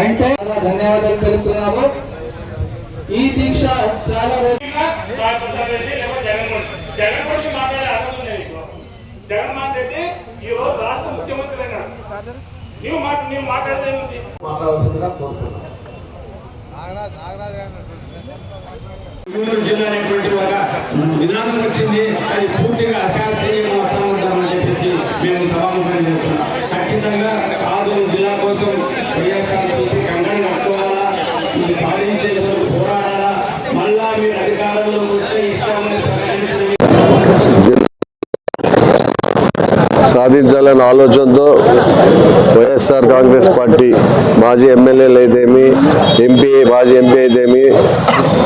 అంటే చాలా ధన్యవాదాలు తెలుపుతున్నాము. ఈ దీక్ష చాలా రోజు ప్రసాద్ రెడ్డి లేకపోతే జగన్మోహన్ జగన్మోహన్ మాట్లాడే అర్హత ఉంది నీకు. జగన్మోహన్ రెడ్డి ఈ రోజు రాష్ట్ర ముఖ్యమంత్రి అయినాడు. నీవు మాట నీవు మాట్లాడితే ఏముంది? మాట్లాడవలసిందిగా కోరుతున్నాను గుంటూరు జిల్లా అనేటువంటి ఒక విధానం వచ్చింది. అది పూర్తిగా అశాస్త్రీయ అసమర్థం అని చెప్పేసి మేము సభాముఖం చేస్తున్నాం. ఖచ్చితంగా సాధించాలనే ఆలోచనతో వైఎస్ఆర్ కాంగ్రెస్ పార్టీ మాజీ ఎమ్మెల్యేలు అయితేమి ఎంపీ మాజీ ఎంపీ అయితేమి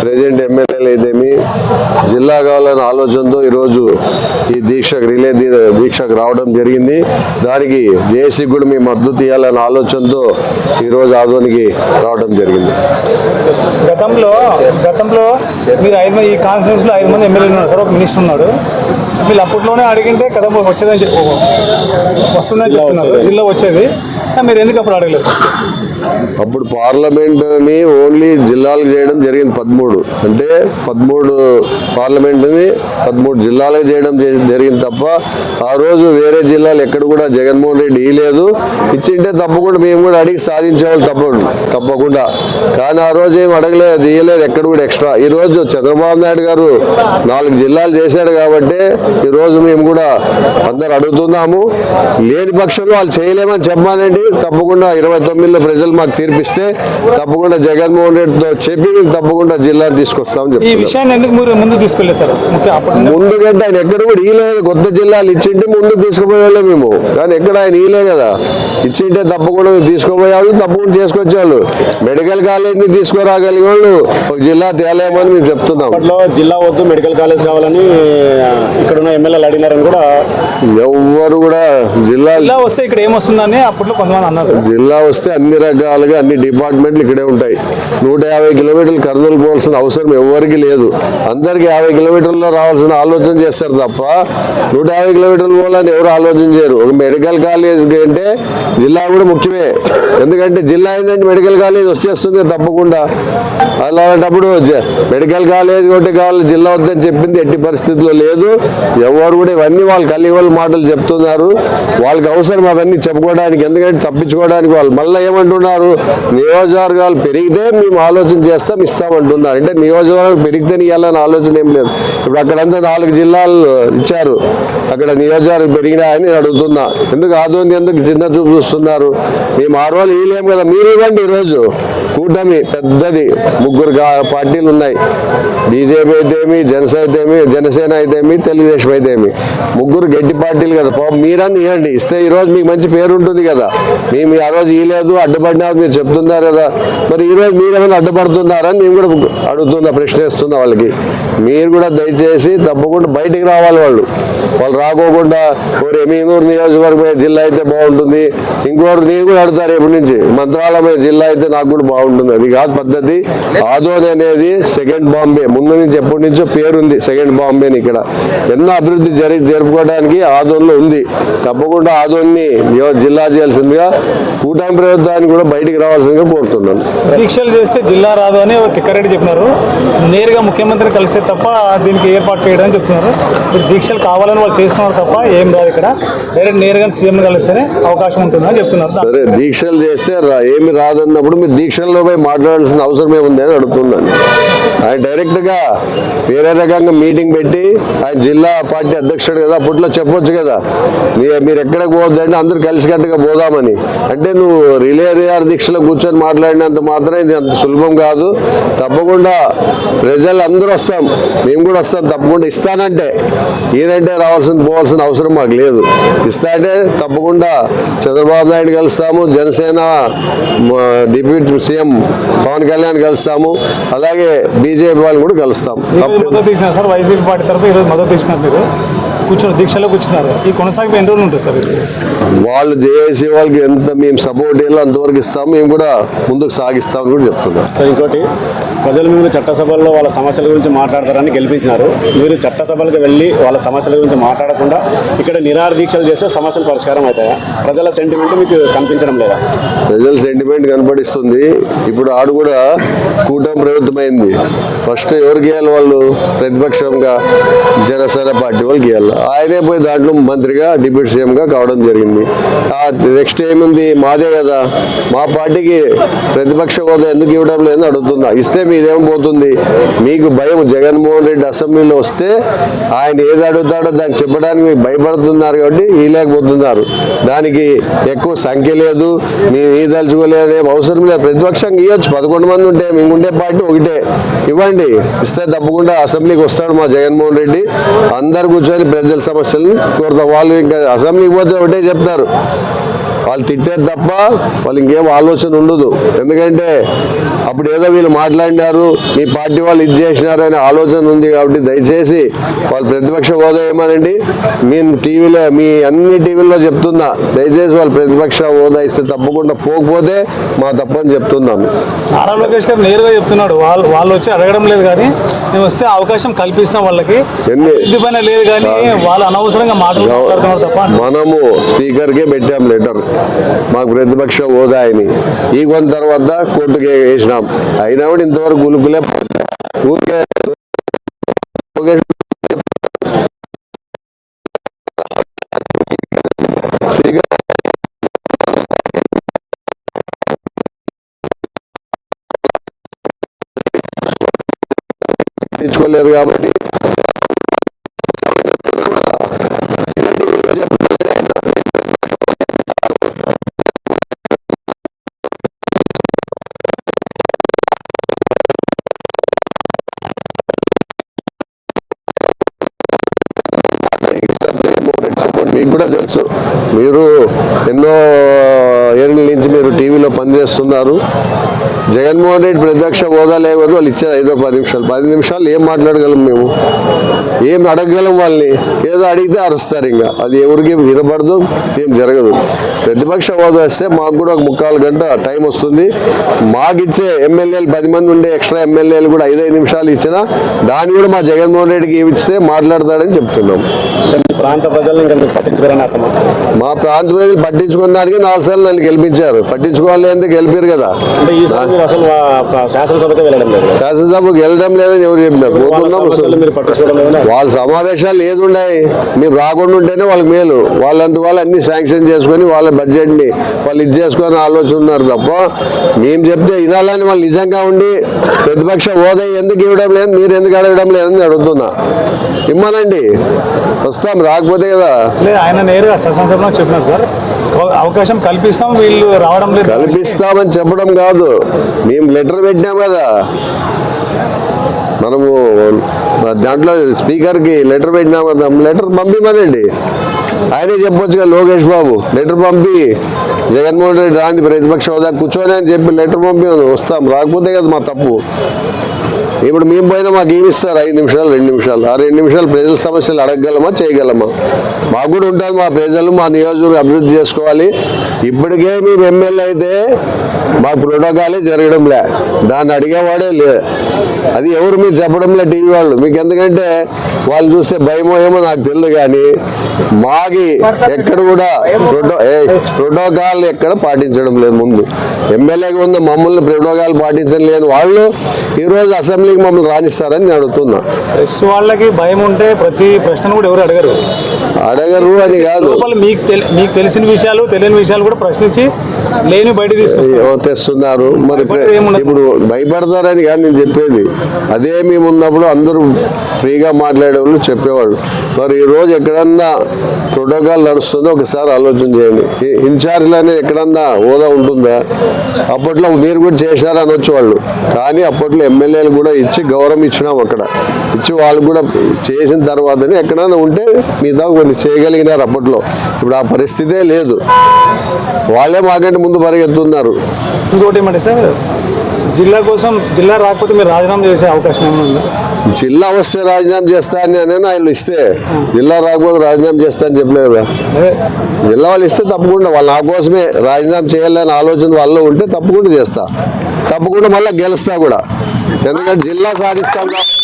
ప్రజెంట్ ఎమ్మెల్యేలు అయితేమి జిల్లా కావాలనే ఆలోచనతో ఈరోజు ఈ దీక్షకు రిలే దీక్షకు రావడం జరిగింది. దానికి జేసీ కూడా మీ మద్దతు ఇవ్వాలనే ఆలోచనతో ఈరోజు ఆదోనికి రావడం జరిగింది. గతంలో గతంలో మీరు ఐదు మంది ఈ కాన్ఫరెన్స్లో ఐదు మంది ఎమ్మెల్యేలు ఉన్నారు. సార్ ఒక మినిస్టర్ ఉన్నాడు. వీళ్ళు అప్పట్లోనే అడిగింటే కథ వచ్చేదని చెప్పు వస్తుందని చెప్తున్నారు. జిల్లా వచ్చేది. మీరు ఎందుకు అప్పుడు అడగలేదు? సార్ అప్పుడు పార్లమెంట్ని ఓన్లీ జిల్లాలకు చేయడం జరిగింది పదమూడు. అంటే పదమూడు పార్లమెంట్ని పదమూడు జిల్లాలకు చేయడం జరిగింది తప్ప ఆ రోజు వేరే జిల్లాలు ఎక్కడ కూడా జగన్మోహన్ రెడ్డి ఇయ్యలేదు ఇచ్చింటే తప్పకుండా మేము కూడా అడిగి సాధించేవాళ్ళు తప్పకుండా తప్పకుండా. కానీ ఆ రోజు ఏం అడగలేదు ఇయ్యలేదు ఎక్కడ కూడా ఎక్స్ట్రా. ఈ రోజు చంద్రబాబు నాయుడు గారు నాలుగు జిల్లాలు చేశాడు కాబట్టి ఈ రోజు మేము కూడా అందరు అడుగుతున్నాము. లేని పక్షంలో వాళ్ళు చేయలేమని చెప్పాలండి తప్పకుండా ఇరవై తొమ్మిదిలో ప్రజలు మాకు తీర్పిస్తే తప్పకుండా జగన్మోహన్ రెడ్డితో చెప్పి మేము తప్పకుండా జిల్లాని తీసుకొస్తామని ఈ చెప్తున్నాం విషయాన్ని ఎందుకు మీరు ముందు ముందుకంటే ఆయన ఎక్కడ కూడా ఇయలేదు కొత్త జిల్లాలు ఇచ్చింటే ముందు తీసుకుపోయేవాళ్ళే మేము. కానీ ఎక్కడ ఆయన ఇయలే కదా. ఇచ్చింటే తప్పకుండా మేము తీసుకుపోయేవాళ్ళు తప్పకుండా చేసుకొచ్చేవాళ్ళు మెడికల్ కాలేజ్ని తీసుకురాగలిగే వాళ్ళు ఒక జిల్లా తేలేమని మేము చెప్తున్నాం. జిల్లా వద్దు మెడికల్ కాలేజ్ కావాలని ఇక్కడ ఉన్న ఎమ్మెల్యేలు అడిగినారని కూడా ఎవ్వరు కూడా జిల్లా జిల్లా వస్తే ఇక్కడ ఏమొస్తుందని అప్పట్లో కొంతమంది అన్నారు జిల్లా వస్తే అన్ని రకాలుగా అన్ని డిపార్ట్మెంట్లు ఇక్కడే ఉంటాయి. నూట యాభై కిలోమీటర్లు కర్నూలు పోవాల్సిన అవసరం ఎవరికి లేదు. అందరికి యాభై కిలోమీటర్లో రావాల్సిన ఆలోచన చేస్తారు తప్ప నూట యాభై కిలోమీటర్లు పోవాలని ఎవరు ఆలోచన చేయరు. ఒక మెడికల్ కాలేజ్ అంటే జిల్లా కూడా ముఖ్యమే. ఎందుకంటే జిల్లా ఏంటంటే మెడికల్ కాలేజ్ వచ్చేస్తుంది తప్పకుండా. అలాంటప్పుడు మెడికల్ కాలేజ్ ఒకటి కావాలి జిల్లా వద్దని చెప్పింది ఎట్టి పరిస్థితుల్లో లేదు. ఎవరు కూడా ఇవన్నీ వాళ్ళు కలిగి వాళ్ళ మాటలు చెప్తున్నారు. వాళ్ళకి అవసరం అవన్నీ చెప్పుకోవడానికి ఎందుకంటే తప్పించుకోవడానికి వాళ్ళు మళ్ళీ ఏమంటున్నారు? నియోజకవర్గాలు పెరిగితే మేము ఆలోచన చేస్తాం ఇస్తామంటున్నారు అంటే నియోజకవర్గాలు పెరిగితే ఇవ్వాలని ఆలోచన ఏం లేదు. ఇప్పుడు అక్కడంతా నాలుగు జిల్లాలు ఇచ్చారు. అక్కడ నియోజకవర్గం పెరిగినాయని నేను అడుగుతున్నా. ఎందుకు ఆదోని ఎందుకు చిన్న చూపు చూస్తున్నారు? మేము ఆ రోజు ఇవ్వలేము కదా. మీరు ఇవ్వండి ఈరోజు. కూటమి పెద్దది ముగ్గురు పార్టీలు ఉన్నాయి. బీజేపీ అయితేమి జనసేన అయితేమి జనసేన అయితేమి తెలుగుదేశం అయితేమి. ముగ్గురు గట్టి పార్టీలు కదా. పాపం మీరన్నీ ఇవ్వండి ఇస్తే ఈరోజు మీకు మంచి పేరు ఉంటుంది కదా. మేము ఆ రోజు ఇవ్వలేదు అడ్డుపడినా మీరు చెప్తున్నారు కదా. మరి ఈరోజు మీరేమైనా అడ్డుపడుతున్నారని మేము కూడా అడుగుతున్నా ప్రశ్నిస్తున్నా వాళ్ళకి. మీరు కూడా దయచేసి తప్పకుండా బయటికి రావాలి వాళ్ళు. వాళ్ళు రాకోకుండా ఓ ఎమీనూరు నియోజకవర్గం జిల్లా అయితే బాగుంటుంది. ఇంకోరు నేను కూడా అడుగుతారు ఎప్పటి నుంచి. మంత్రాలయం జిల్లా అయితే నాకు కూడా బాగుంటుంది. అది కాదు పద్ధతి. ఆదోని అనేది సెకండ్ బాంబే. ముందు నుంచి ఎప్పటి నుంచో పేరుంది సెకండ్ బాంబే అని ఇక్కడ. ఎన్నో అభివృద్ధి జరిగి జరుపుకోవడానికి ఆదోన్లో ఉంది. తప్పకుండా ఆదోన్ని జిల్లా చేయాల్సిందిగా కూటమి ప్రభుత్వాన్ని కూడా బయటికి రావాల్సిందిగా కోరుతున్నాను. దీక్షలు చేస్తే జిల్లా రాదు అని తిక్కారెడ్డి చెప్పినారు. నేరుగా ముఖ్యమంత్రిని కలిసే తప్ప దీనికి ఏర్పాటు చేయడం అని చెప్తున్నారు. మీరు దీక్షలు కావాలని వాళ్ళు చేస్తున్నారు తప్ప ఏం రాదు ఇక్కడ. డైరెక్ట్ నేరుగా సీఎం కలిస్తేనే అవకాశం ఉంటుందని చెప్తున్నారు. సరే దీక్షలు చేస్తే ఏమి రాదన్నప్పుడు మీరు దీక్షల్లో పోయి మాట్లాడాల్సిన అవసరం ఏముంది అని అడుగుతున్నాను. ఆయన డైరెక్ట్గా వేరే రకంగా మీటింగ్ పెట్టి ఆయన జిల్లా పార్టీ అధ్యక్షుడు కదా అప్పట్లో చెప్పొచ్చు కదా. మీరు ఎక్కడికి పోవద్దంటే అందరు కలిసికట్టుగా పోదామని. అంటే నువ్వు రిలే రియార్ దీక్షలో కూర్చొని మాట్లాడినంత మాత్రం ఇది అంత సులభం కాదు. తప్పకుండా ప్రజలు అందరూ వస్తాం. మేము కూడా వస్తాం. తప్పకుండా ఇస్తానంటే. ఈయనంటే రావాల్సిన పోవాల్సిన అవసరం మాకు లేదు. ఇస్తా అంటే తప్పకుండా చంద్రబాబు నాయుడు కలుస్తాము. జనసేన మ, డిప్యూటీ సీఎం పవన్ కళ్యాణ్ కలుస్తాము. అలాగే బీజేపీ వాళ్ళు కూడా కలుస్తాం మద్దతు ఇచ్చినారు సార్ వైసీపీ పార్టీ తరఫు ఈరోజు మద్దతు ఇచ్చినారు మీరు. కూర్చొని దీక్షలో కూర్చున్నారు. ఈ కొనసాగి ఎన్ని రోజులు ఉంటుంది సార్ వాళ్ళు జేఏసీ వాళ్ళకి ఎంత మేము సపోర్ట్ చేయాలో అంతవరకు ఇస్తాము మేము కూడా ముందుకు సాగిస్తామని కూడా చెప్తున్నాం సో ఇంకోటి ప్రజలు మిమ్మల్ని చట్టసభల్లో వాళ్ళ సమస్యల గురించి మాట్లాడతారని గెలిపించినారు. మీరు చట్టసభలకు వెళ్ళి వాళ్ళ సమస్యల గురించి మాట్లాడకుండా ఇక్కడ నిరాహార దీక్షలు చేస్తే సమస్యలు పరిష్కారం అవుతాయా? ప్రజల సెంటిమెంట్ మీకు కనిపించడం లేదా? ప్రజల సెంటిమెంట్ కనపడిస్తుంది. ఇప్పుడు ఆడు కూడా కూటమి ప్రభుత్వం అయింది ఫస్ట్ ఎవరికి ఇవ్వాలి వాళ్ళు? ప్రతిపక్షంగా జనసేన పార్టీ వాళ్ళకి ఇవ్వాలి ఆయనే పోయి దాంట్లో మంత్రిగా డిప్యూటీ సీఎంగా కావడం జరిగింది. నెక్స్ట్ ఏముంది? మాదే కదా. మా పార్టీకి ప్రతిపక్ష హోదా ఎందుకు ఇవ్వడం లేదని అడుగుతుందా ఇస్తే మీదేం పోతుంది? మీకు భయం. జగన్మోహన్ రెడ్డి అసెంబ్లీలో వస్తే ఆయన ఏది అడుగుతాడో దాన్ని చెప్పడానికి మీకు భయపడుతున్నారు కాబట్టి ఇవ్వలేకపోతున్నారు దానికి ఎక్కువ సంఖ్య లేదు. మేము ఈ తలుచుకోలేదు ఏం అవసరం లేదు. ప్రతిపక్షంగా ఇవ్వచ్చు. పదకొండు మంది ఉంటే మేము ఉండే పార్టీ ఒకటే. ఇవ్వండి. ఇస్తే తప్పకుండా అసెంబ్లీకి వస్తాడు మా జగన్మోహన్ రెడ్డి. అందరు కూర్చొని ప్రతి సమస్యలను కోరుతాం. వాళ్ళు ఇంకా అసెంబ్లీకి పోతే ఒకటే చెప్తారు. వాళ్ళు తిట్టేది తప్ప వాళ్ళు ఇంకేం ఆలోచన ఉండదు. ఎందుకంటే అప్పుడు ఏదో వీళ్ళు మాట్లాడినారు మీ పార్టీ వాళ్ళు ఇది చేసినారు అనే ఆలోచన ఉంది కాబట్టి దయచేసి వాళ్ళు ప్రతిపక్ష హోదా ఏమనండి? నేను టీవీలో మీ అన్ని టీవీల్లో చెప్తున్నా దయచేసి వాళ్ళు ప్రతిపక్ష హోదా ఇస్తే తప్పకుండా పోకపోతే మా తప్పని చెప్తున్నాను. నారా లోకేష్ గారు నేరుగా చెప్తున్నాడు వాళ్ళు వాళ్ళు వచ్చి అడగడం లేదు కానీ మేము వస్తే అవకాశం కల్పిస్తాం వాళ్ళకి. ఎన్ని? లేదు కానీ వాళ్ళు అనవసరంగా మాటలు మాట్లాడుతున్నారు తప్ప. మనము స్పీకర్కే పెట్టాం లెటర్. మాకు ప్రతిపక్ష హోదా అని ఈ కొంత తర్వాత కోర్టుకి వేసినాం. అయినా కూడా ఇంతవరకు గులుకులే ఊరికే ఇచ్చుకోలేదు కాబట్టి మీకు కూడా తెలుసు. మీరు ఎన్నో ఏళ్ళ నుంచి మీరు టీవీలో పనిచేస్తున్నారు. జగన్మోహన్ రెడ్డి ప్రత్యక్ష హోదా లేకపోతే వాళ్ళు ఇచ్చేది ఐదో పది నిమిషాలు. పది నిమిషాలు ఏం మాట్లాడగలం మేము? ఏం అడగగలం వాళ్ళని? ఏదో అడిగితే అరుస్తారు ఇంకా. అది ఎవరికి వినపడదు ఏం జరగదు. ప్రతిపక్ష హోదా వస్తే మాకు కూడా ఒక ముక్కాలు గంట టైం వస్తుంది. మాకు ఇచ్చే ఎమ్మెల్యేలు పది మంది ఉండే ఎక్స్ట్రా ఎమ్మెల్యేలు కూడా ఐదైదు నిమిషాలు ఇచ్చినా దాన్ని కూడా మా జగన్మోహన్ రెడ్డికి ఇస్తే మాట్లాడతాడని చెప్తున్నాం. మీ ప్రాంత మా ప్రాంత ప్రజలు పట్టించుకున్న దానికి నాలుగు సార్లు నన్ను గెలిపించారు. పట్టించుకోవాలి అంటే గెలిపారు కదా. అసలు శాసనసభకే వెళ్ళడం లేదు. శాసనసభకు వెళ్ళడం లేదని ఎవరు చెప్పినారు వాళ్ళ సమావేశాలు ఏది ఉన్నాయి? మీరు రాకుండా ఉంటేనే వాళ్ళకి మేలు. వాళ్ళందుకు వాళ్ళు అన్ని శాంక్షన్ చేసుకొని వాళ్ళ బడ్జెట్ని వాళ్ళు ఇది చేసుకొని ఆలోచన ఉన్నారు తప్ప మేము చెప్తే వినాలని వాళ్ళు నిజంగా ఉండి ప్రతిపక్ష హోదా ఎందుకు ఇవ్వడం లేదు మీరు ఎందుకు అడగడం లేదని అడుగుతున్నా. ఇమ్మనండి. వస్తాం రాకపోతే కదా. ఆయన నేరుగా శాసనసభలో చెప్పినారు సార్. అవకాశం కల్పిస్తాం వీళ్ళు రావడం లేదు. కల్పిస్తామని చెప్పడం కాదు. మేము లెటర్ పెట్టినాం కదా. మనము దాంట్లో స్పీకర్కి లెటర్ పెట్టినాం కదా. లెటర్ పంపిమనండి. ఆయనే చెప్పొచ్చు కదా లోకేష్ బాబు. లెటర్ పంపి. జగన్మోహన్ రెడ్డి రాంది ప్రతిపక్ష హోదా కూర్చోని అని చెప్పి లెటర్ పంపి వస్తాం. రాకపోతే కదా మా తప్పు. ఇప్పుడు మేము పోయినా మాకు ఏమిస్తారు ఐదు నిమిషాలు రెండు నిమిషాలు. ఆ రెండు నిమిషాలు ప్రజల సమస్యలు అడగగలమా చేయగలమా? మాకు కూడా ఉంటుంది మా ప్రజలు మా నియోజకవర్గం అభివృద్ధి చేసుకోవాలి. ఇప్పటికే మేము ఎమ్మెల్యే అయితే మాకు ప్రోటోకాలే జరగడం లే దాన్ని అడిగేవాడే లే. అది ఎవరు మీరు చెప్పడం లే టీవీ వాళ్ళు. మీకు ఎందుకంటే వాళ్ళు చూస్తే భయమో ఏమో నాకు తెలియదు కానీ మాకి ఎక్కడ కూడా ప్రోటో ప్రోటోకాల్ ఎక్కడ పాటించడం లేదు ముందు. ఎమ్మెల్యేగా ఉన్న మమ్మల్ని ప్రోటోకాల్ పాటించడం లేదు వాళ్ళు ఈరోజు అసెంబ్లీకి మమ్మల్ని రాణిస్తారని నేను అడుగుతున్నా. ప్రెస్ వాళ్ళకి భయం ఉంటే ప్రతి ప్రశ్న కూడా ఎవరు అడగరు. అడగరు అని కాదు. లోపల మీకు తెలి- మీకు తెలిసిన విషయాలు తెలియని విషయాలు కూడా ప్రశ్నించి లేని బయట తెస్తున్నారు. మరి ఇప్పుడు- భయపడతారని కాదు నేను చెప్పేది. అదే మేము ఉన్నప్పుడు అందరూ ఫ్రీగా మాట్లాడేవాళ్ళు చెప్పేవాళ్ళు. మరి ఈ రోజు ఎక్కడన్నా ప్రోటోకాల్ నడుస్తుందో ఒకసారి ఆలోచన చేయండి. ఈ ఇన్ఛార్జ్లు అనేది ఎక్కడన్నా హోదా ఉంటుందా? అప్పట్లో మీరు కూడా చేశారు అనొచ్చు వాళ్ళు. కానీ అప్పట్లో ఎమ్మెల్యేలు కూడా ఇచ్చి గౌరవం ఇచ్చినాం అక్కడ. ఇచ్చి వాళ్ళు కూడా చేసిన తర్వాతనే ఎక్కడైనా ఉంటే మిగతా కొన్ని చేయగలిగినారు అప్పట్లో. ఇప్పుడు ఆ పరిస్థితే లేదు. వాళ్ళే మాకంటే ముందు పరిగెత్తున్నారు. ఇంకోటి ఏమంటే సార్ జిల్లా కోసం జిల్లా రాకపోతే మీరు రాజీనామా చేసే అవకాశం ఏమైనా జిల్లా వస్తే రాజీనామా చేస్తా అని అనేది ఆయన ఇస్తే జిల్లా రాకపోతే రాజీనామా చేస్తా అని చెప్పలేదు కదా. జిల్లా వాళ్ళు ఇస్తే తప్పకుండా వాళ్ళు నా కోసమే రాజీనామా చేయాలనే ఆలోచన వాళ్ళు ఉంటే తప్పకుండా చేస్తా. తప్పకుండా మళ్ళీ గెలుస్తా కూడా. ఎందుకంటే జిల్లా సాధిస్తాం కాబట్టి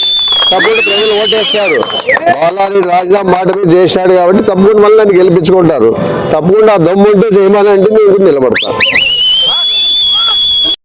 తప్పకుండా ప్రజలు ఓటేస్తారు. బాలాని రాజీనామా మాట మీద చేశాడు కాబట్టి తప్పకుండా మళ్ళీ నన్ను గెలిపించుకుంటారు. తప్పకుండా ఆ దమ్ము ఉంటే చేయమని అంటే నేను నిలబడతాను